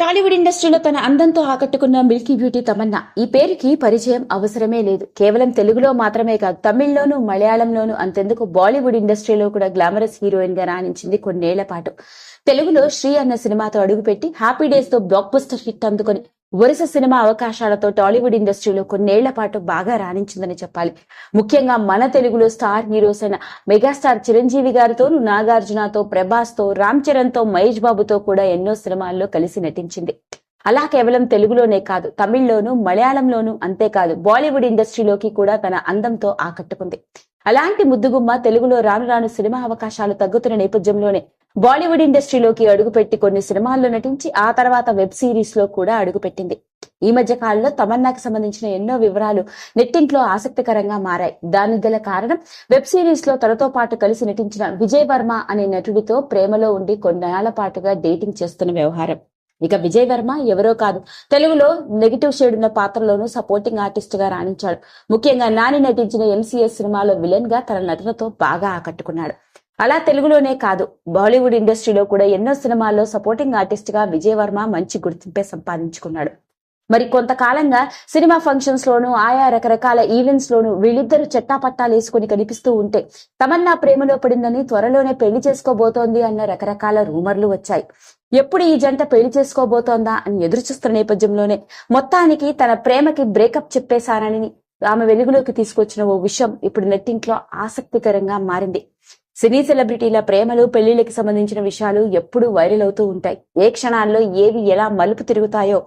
టాలీవుడ్ ఇండస్ట్రీలో తన అందంతో ఆకట్టుకున్న మిల్కీ బ్యూటీ తమన్నా. ఈ పేరుకి పరిచయం అవసరమే లేదు. కేవలం తెలుగులో మాత్రమే కాదు తమిళ్ళోను మలయాళంలోను అంతెందుకు బాలీవుడ్ ఇండస్ట్రీలో కూడా గ్లామరస్ హీరోయిన్గా రాణించింది కొన్నేళ్ళ పాటు. తెలుగులో శ్రీ అన్న సినిమాతో అడుగుపెట్టి హ్యాపీ డేస్తో బ్లాక్ బస్టర్ హిట్ అందుకొని వరుస సినిమా అవకాశాలతో టాలీవుడ్ ఇండస్ట్రీలో కొన్నేళ్ళ పాటు బాగా రాణించిందని చెప్పాలి. ముఖ్యంగా మన తెలుగులో స్టార్ హీరోస్ అయిన మెగాస్టార్ చిరంజీవి గారితోను నాగార్జునతో ప్రభాస్తో రామ్ చరణ్తో మహేష్ బాబుతో కూడా ఎన్నో సినిమాల్లో కలిసి నటించింది. అలా కేవలం తెలుగులోనే కాదు తమిళ్ళోను మలయాళంలోను అంతేకాదు బాలీవుడ్ ఇండస్ట్రీలోకి కూడా తన అందంతో ఆకట్టుకుంది. అలాంటి ముద్దుగుమ్మ తెలుగులో రాను రాను సినిమా అవకాశాలు తగ్గుతున్న నేపథ్యంలోనే బాలీవుడ్ ఇండస్ట్రీలోకి అడుగుపెట్టి కొన్ని సినిమాల్లో నటించి ఆ తర్వాత వెబ్ సిరీస్లో కూడా అడుగుపెట్టింది. ఈ మధ్య కాలంలో తమన్నాకి సంబంధించిన ఎన్నో వివరాలు నెట్టింట్లో ఆసక్తికరంగా మారాయి. దానికి గల కారణం వెబ్ సిరీస్లో తనతో పాటు కలిసి నటించిన విజయ్ వర్మ అనే నటుడితో ప్రేమలో ఉండి కొన్నేళ్ళ పాటుగా డేటింగ్ చేస్తున్న వ్యవహారం. ఇక విజయ్ వర్మ ఎవరో కాదు తెలుగులో నెగిటివ్ షేడ్ ఉన్న పాత్రలోనూ సపోర్టింగ్ ఆర్టిస్ట్గా రాణించాడు. ముఖ్యంగా నాని నటించిన ఎంసీఎస్ సినిమాలో విలన్గా తన నటనతో బాగా ఆకట్టుకున్నాడు. అలా తెలుగులోనే కాదు బాలీవుడ్ ఇండస్ట్రీలో కూడా ఎన్నో సినిమాల్లో సపోర్టింగ్ ఆర్టిస్ట్గా విజయ్ వర్మ మంచి గుర్తింపే సంపాదించుకున్నాడు. మరి కొంతకాలంగా సినిమా ఫంక్షన్స్ లోను ఆయా రకరకాల ఈవెంట్స్ లోను వీళ్ళిద్దరు చెట్టాపట్టాలు వేసుకుని కనిపిస్తూ ఉంటే తమన్నా ప్రేమలో పడిందని త్వరలోనే పెళ్ళి చేసుకోబోతోంది అన్న రకరకాల రూమర్లు వచ్చాయి. ఎప్పుడు ఈ జంట పెళ్ళి చేసుకోబోతోందా అని ఎదురుచూస్తున్న నేపథ్యంలోనే మొత్తానికి తన ప్రేమకి బ్రేకప్ చెప్పేశానని ఆమె వెలుగులోకి తీసుకొచ్చిన ఓ విషయం ఇప్పుడు నెట్టింట్లో ఆసక్తికరంగా మారింది. సినీ సెలబ్రిటీల ప్రేమలు పెళ్ళిళ్ళకి సంబంధించిన విషయాలు ఎప్పుడూ వైరల్ అవుతూ ఉంటాయి. ఏ క్షణాల్లో ఏవి ఎలా మలుపు తిరుగుతాయో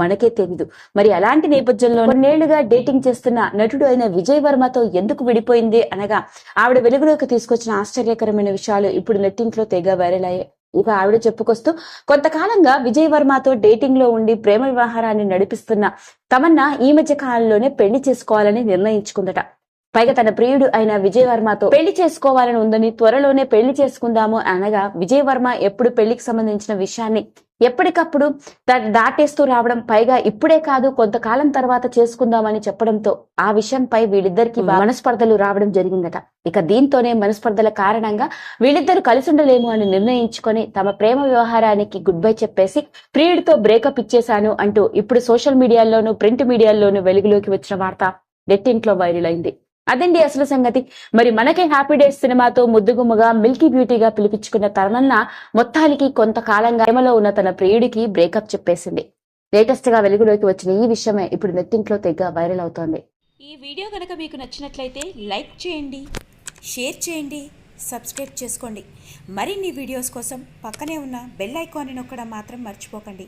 మనకే తెలియదు మరి అలాంటి నేపథ్యంలో కొన్నేళ్ళుగా డేటింగ్ చేస్తున్న నటుడు అయిన విజయ్ వర్మతో ఎందుకు విడిపోయింది అనగా ఆవిడ వెలుగులోకి తీసుకొచ్చిన ఆశ్చర్యకరమైన విషయాలు ఇప్పుడు నెట్టింట్లో తెగ వైరల్ అయ్యాయి. ఇక ఆవిడ చెప్పుకొస్తూ కొంతకాలంగా విజయ్ వర్మతో డేటింగ్లో ఉండి ప్రేమ వ్యవహారాన్ని నడిపిస్తున్న తమన్నా ఈ మధ్య కాలంలోనే పెళ్ళి చేసుకోవాలని నిర్ణయించుకుందట. పైగా తన ప్రియుడు అయిన విజయ్ వర్మతో పెళ్ళి చేసుకోవాలని ఉందని త్వరలోనే పెళ్ళి చేసుకుందాము అనగా విజయ్ వర్మ ఎప్పుడు పెళ్ళికి సంబంధించిన విషయాన్ని ఎప్పటికప్పుడు దాటేస్తూ రావడం పైగా ఇప్పుడే కాదు కొంతకాలం తర్వాత చేసుకుందామని చెప్పడంతో ఆ విషయంపై వీళ్ళిద్దరికి మనస్పర్ధలు రావడం జరిగిందట. ఇక దీంతోనే మనస్పర్ధల కారణంగా వీళ్ళిద్దరు కలిసి ఉండలేము అని నిర్ణయించుకొని తమ ప్రేమ వ్యవహారానికి గుడ్ బై చెప్పేసి ప్రియుడితో బ్రేకప్ ఇచ్చేశాను అంటూ ఇప్పుడు సోషల్ మీడియాల్లోనూ ప్రింట్ మీడియాల్లోనూ వెలుగులోకి వచ్చిన వార్త నెట్టింట్లో వైరల్ అయింది. అదండి అసలు సంగతి. మరి మనకే హ్యాపీ డేస్ సినిమాతో ముద్దుగుమ్మగా మిల్కీ బ్యూటీగా పిలిపించుకున్న తరణన్న మొత్తానికి కొంతకాలంగా ప్రేమలో ఉన్న తన ప్రియుడికి బ్రేకప్ చెప్పేసింది. లేటెస్ట్గా వెలుగులోకి వచ్చిన ఈ విషయమే ఇప్పుడు నెట్టింట్లో తెగ వైరల్ అవుతోంది. ఈ వీడియో కనుక మీకు నచ్చినట్లయితే లైక్ చేయండి షేర్ చేయండి సబ్స్క్రైబ్ చేసుకోండి. మరిన్ని వీడియోస్ కోసం పక్కనే ఉన్న బెల్ ఐకాన్ని నొక్కడం మాత్రం మర్చిపోకండి.